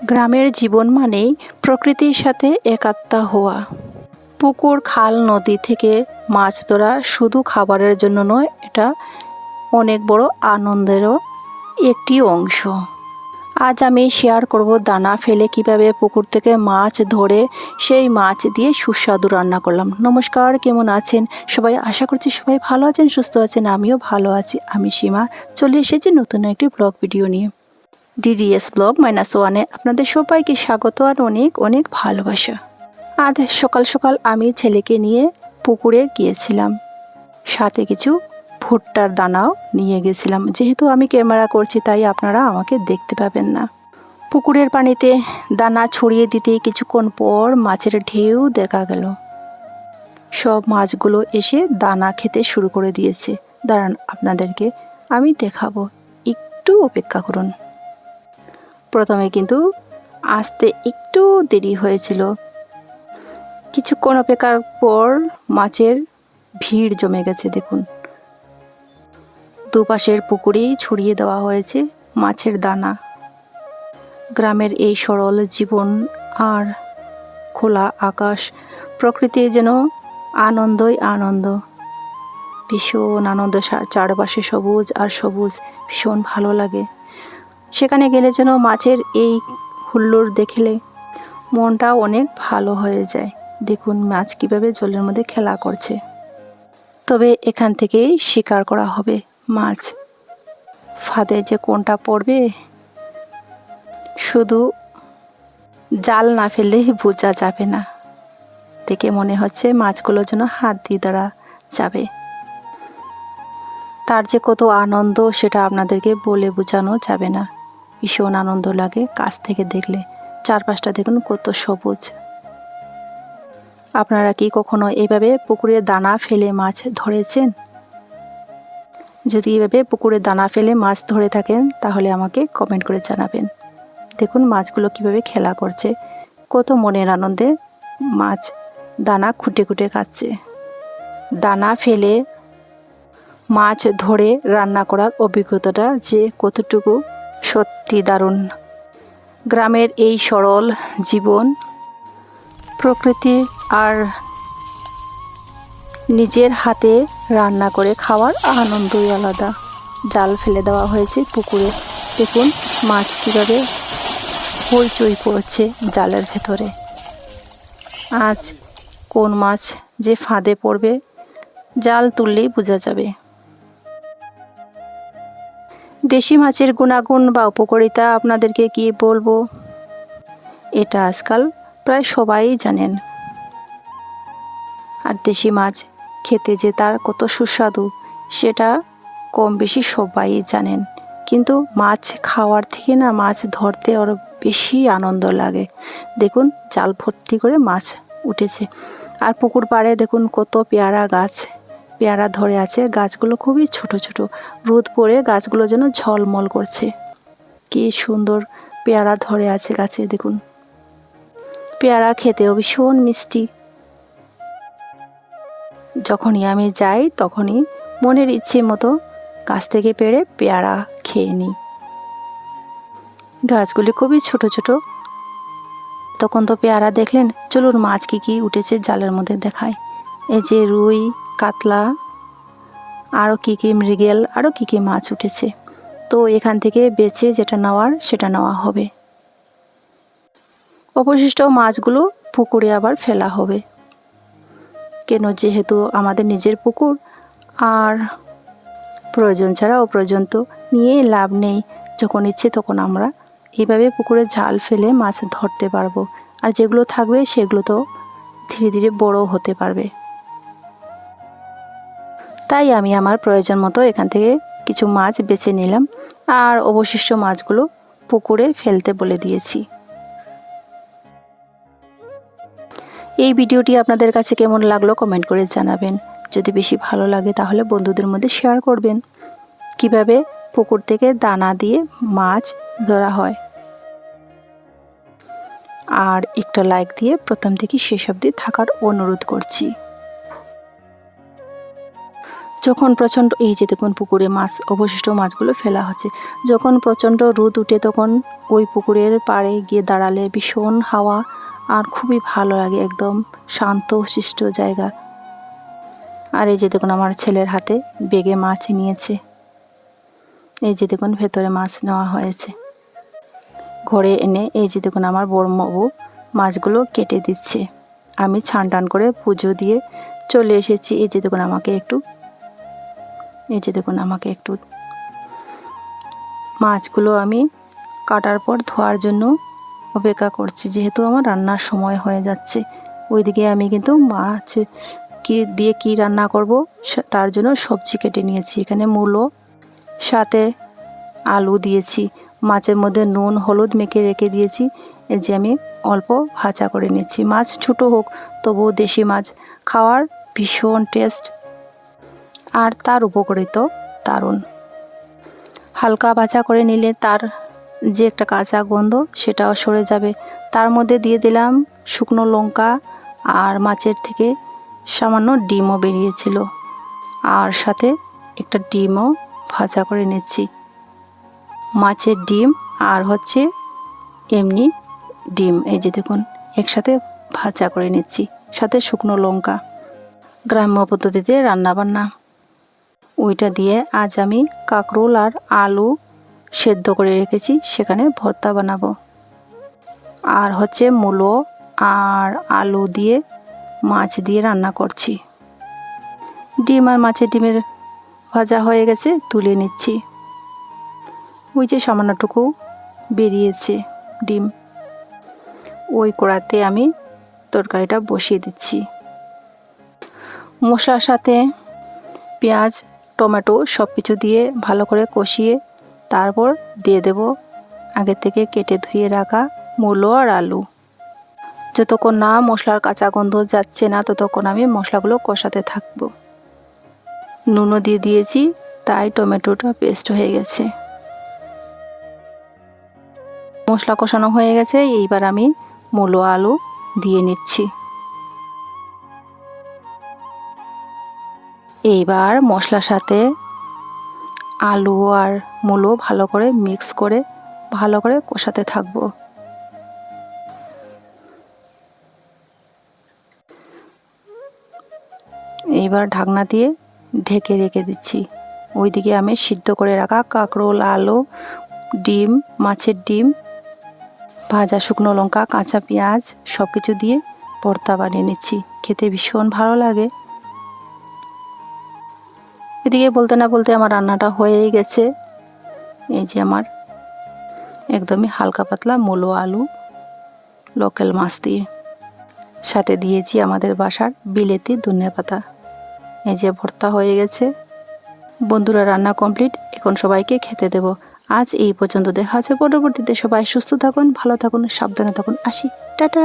গ্রামের জীবন মানেই প্রকৃতির সাথে একাত্মা হওয়া। পুকুর, খাল, নদী থেকে মাছ ধরা শুধু খাবারের জন্য নয়, এটা অনেক বড় আনন্দেরও একটি অংশ। আজ আমি শেয়ার করব দানা ফেলে কীভাবে পুকুর থেকে মাছ ধরে সেই মাছ দিয়ে সুস্বাদু রান্না করলাম। নমস্কার, কেমন আছেন? সবাই আশা করছি সবাই ভালো আছেন, সুস্থ আছেন, আমিও ভালো আছি। আমি সীমা, চলে এসেছি নতুন একটি ব্লগ ভিডিও নিয়ে। ডিডিএস ব্লগ মাইনাস ওয়ানে আপনাদের সবাইকে স্বাগত আর অনেক অনেক ভালোবাসা। আজ সকাল সকাল আমি ছেলেকে নিয়ে পুকুরে গিয়েছিলাম। সাথে কিছু ভুট্টার দানাও নিয়ে গেছিলাম। যেহেতু আমি ক্যামেরা করছি, তাই আপনারা আমাকে দেখতে পাবেন না। পুকুরের পানিতে দানা ছড়িয়ে দিতে কিছুক্ষণ পর মাছের ঢেউ দেখা গেল। সব মাছগুলো এসে দানা খেতে শুরু করে দিয়েছে। দাঁড়ান, আপনাদেরকে আমি দেখাবো। একটু অপেক্ষা করুন। প্রথমে কিন্তু আসতে একটু দেরি হয়েছিল। কিছুক্ষণ অপেক্ষার পর মাছের ভিড় জমে গেছে, দেখুন। দুপাশের পুকুরেই ছড়িয়ে দেওয়া হয়েছে মাছের দানা। গ্রামের এই সরল জীবন আর খোলা আকাশ প্রকৃতি যেন আনন্দই আনন্দ। ভীষণ আনন্দ চারপাশে সবুজ আর সবুজ, ভীষণ ভালো লাগে। সেখানে গেলে যেন মাছের এই হুল্লোড় দেখলে মনটা অনেক ভালো হয়ে যায়। দেখুন মাছ কীভাবে জলের মধ্যে খেলা করছে। তবে এখান থেকেই শিকার করা হবে মাছ। ফাঁদে যে কোনটা পড়বে, শুধু জাল না ফেললে বোঝা যাবে না। দেখে মনে হচ্ছে মাছগুলো যেন হাত দিয়ে ধরা যাবে। তার যে কত আনন্দ সেটা আপনাদেরকে বলে বোঝানো যাবে না। ভীষণ আনন্দ লাগে কাছ থেকে দেখলে। চারপাশটা দেখুন কত সবুজ। আপনারা কি কখনো এইভাবে পুকুরে দানা ফেলে মাছ ধরেছেন? যদি এভাবে পুকুরে দানা ফেলে মাছ ধরে থাকেন, তাহলে আমাকে কমেন্ট করে জানাবেন। দেখুন মাছগুলো কীভাবে খেলা করছে। কত মনের আনন্দে মাছ দানা খুঁটে খুঁটে খাচ্ছে। দানা ফেলে মাছ ধরে রান্না করার অভিজ্ঞতাটা যে কতটুকু সত্যি দারুণ। গ্রামের এই সরল জীবন, প্রকৃতির আর নিজের হাতে রান্না করে খাওয়ার আনন্দই আলাদা। জাল ফেলে দেওয়া হয়েছে পুকুরে। দেখুন মাছ কীভাবে হইচই করছে জালের ভেতরে। আজ কোন মাছ যে ফাঁদে পড়বে, জাল তুললেই বোঝা যাবে। দেশি মাছের গুণাগুণ বা উপকারিতা আপনাদেরকে কি বলব? এটা আজকাল প্রায় সবাই জানেন। আর দেশি মাছ খেতে যে তার কত সুস্বাদু, সেটা কম বেশি সবাই জানেন। কিন্তু মাছ খাওয়ার থেকে না মাছ ধরতে আরও বেশি আনন্দ লাগে। দেখুন জাল ভর্তি করে মাছ উঠেছে। আর পুকুর পাড়ে দেখুন কত পেয়ারা গাছ। পেয়ারা ধরে আছে, গাছগুলো খুবই ছোট ছোট। রোদ পড়ে গাছগুলো যেন ঝলমল করছে। কি সুন্দর পেয়ারা ধরে আছে গাছে, দেখুন। পেয়ারা খেতেও ভীষণ মিষ্টি। যখনই আমি যাই, তখনই মনের ইচ্ছে মতো গাছ থেকে পেড়ে পেয়ারা খেয়ে নিই। গাছগুলি খুবই ছোট ছোট। তখন তো পেয়ারা দেখলেন, চলুন মাছ কি কি উঠেছে জালের মধ্যে দেখায় এই যে রুই কাতলা আরও কী কী মৃগেল আরও কী কী মাছ উঠেছে। তো এখান থেকে বেছে যেটা নেওয়ার, সেটা নেওয়া হবে। অবশিষ্ট মাছগুলো পুকুরে আবার ফেলা হবে। কেন যেহেতু আমাদের নিজের পুকুর, আর প্রয়োজন ছাড়া অপ্রয়োজন তো নিয়ে লাভ নেই। যখন ইচ্ছে তখন আমরা এইভাবে পুকুরে জাল ফেলে মাছ ধরতে পারব। আর যেগুলো থাকবে সেগুলো তো ধীরে ধীরে বড় হতে পারবে। তাই আমি আমার প্রয়োজন মতো এখান থেকে কিছু মাছ বেছে নিলাম আর অবশিষ্ট মাছগুলো পুকুরে ফেলতে বলে দিয়েছি। এই ভিডিওটি আপনাদের কাছে কেমন লাগল কমেন্ট করে জানাবেন। যদি বেশি ভালো লাগে তাহলে বন্ধুদের মধ্যে শেয়ার করবেন। কীভাবে পুকুর থেকে দানা দিয়ে মাছ ধরা হয়। আর একটা লাইক দিয়ে প্রথম থেকে শেষ অবধি থাকার অনুরোধ করছি। যখন প্রচণ্ড, এই যে দেখুন পুকুরে মাছ, অবশিষ্ট মাছগুলো ফেলা হচ্ছে, যখন প্রচণ্ড রোদ উঠে তখন ওই পুকুরের পাড়ে গিয়ে দাঁড়ালে ভীষণ হাওয়া আর খুবই ভালো লাগে, একদম শান্ত, শিষ্ট জায়গা। আর এই যে দেখুন আমার ছেলের হাতে বেগে মাছ নিয়েছে। এই যে দেখুন ভেতরে মাছ নেওয়া হয়েছে। ঘরে এনে এই যে দেখুন আমার বড়বাবু মাছগুলো কেটে দিচ্ছে। আমি ছান টান করে পুজো দিয়ে চলে এসেছি। এই যে দেখুন আমাকে একটু এই যে দেখুন, আমাকে একটু মাছগুলো আমি কাটার পর ধোয়ার জন্য অপেক্ষা করছি। যেহেতু আমার রান্নার সময় হয়ে যাচ্ছে, ওইদিকে আমি কিন্তু মাছ কি দিয়ে কি রান্না করব তার জন্য সবজি কেটে নিয়েছি। এখানে মূলো, সাথে আলু দিয়েছি। মাছের মধ্যে নুন, হলুদ মেখে রেখে দিয়েছি। যে আমি অল্প ভাজা করে নিচ্ছি মাছ ছোটো হোক, তবুও দেশি মাছ। খাওয়ার ভীষণ টেস্ট। আর তার উপকৃত দারুণ। হালকা ভাজা করে নিলে তার যে একটা কাঁচা গন্ধ সেটাও সরে যাবে। তার মধ্যে দিয়ে দিলাম শুকনো লঙ্কা আর মাছের থেকে সামান্য ডিমও বেরিয়েছিল। আর সাথে একটা ডিমও ভাজা করে নিচ্ছি। মাছের ডিম আর হচ্ছে এমনি ডিম। এই যে দেখুন, একসাথে ভাজা করে নিচ্ছি। সাথে শুকনো লঙ্কা। গ্রাম্য পদ্ধতিতে রান্নাবান্না। ওইটা দিয়ে আজ আমি কাঁকরোল আর আলু সেদ্ধ করে রেখেছি, সেখানে ভর্তা বানাবো। আর হচ্ছে মূলো আর আলু দিয়ে মাছ দিয়ে রান্না করছি। ডিম আর মাছের ডিমের ভাজা হয়ে গেছে, তুলে নিচ্ছি। ওই যে সামান্যটুকু বেরিয়েছে ডিম। ওই কড়াতে আমি তরকারিটা বসিয়ে দিচ্ছি। মশলার সাথে পেঁয়াজ টমেটো সব কিছু দিয়ে ভালো করে কষিয়ে তারপর দিয়ে দেব আগে থেকে কেটে ধুয়ে রাখা মূলো আর আলু। যতক্ষণ না মশলার কাঁচা গন্ধ যাচ্ছে না, ততক্ষণ আমি মশলাগুলো কষাতে থাকব। নুনও দিয়ে দিয়েছি, তাই টমেটোটা পেস্ট হয়ে গেছে। মশলা কষানো হয়ে গেছে, এইবার আমি মূলো আলু দিয়ে নিচ্ছি। এইবার মশলার সাথে আলু আর মূলো ভালো করে মিক্স করে ভালো করে কষাতে থাকব। এইবার ঢাকনা দিয়ে ঢেকে রেখে দিচ্ছি। ওইদিকে আমি সিদ্ধ করে রাখা কাঁকরোল, আলু, ডিম, মাছের ডিম, ভাজা শুকনো লঙ্কা, কাঁচা পেঁয়াজ সব কিছু দিয়ে ভর্তা বানিয়ে নিচ্ছি। খেতে ভীষণ ভালো লাগে। এদিকে বলতে না বলতে আমার রান্নাটা হয়েই গেছে। এই যে আমার একদমই হালকা পাতলা মূলো আলু, লোকাল মাছ দিয়ে। সাথে দিয়েছি আমাদের বাসার বিলেতি ধনে পাতা। এই যে ভর্তা হয়ে গেছে। বন্ধুরা, রান্না কমপ্লিট। এখন সবাইকে খেতে দেব। আজ এই পর্যন্ত দেখা হচ্ছে। পরবর্তীতে সবাই সুস্থ থাকুন, ভালো থাকুন, সাবধানে থাকুন। আসি। টাটা!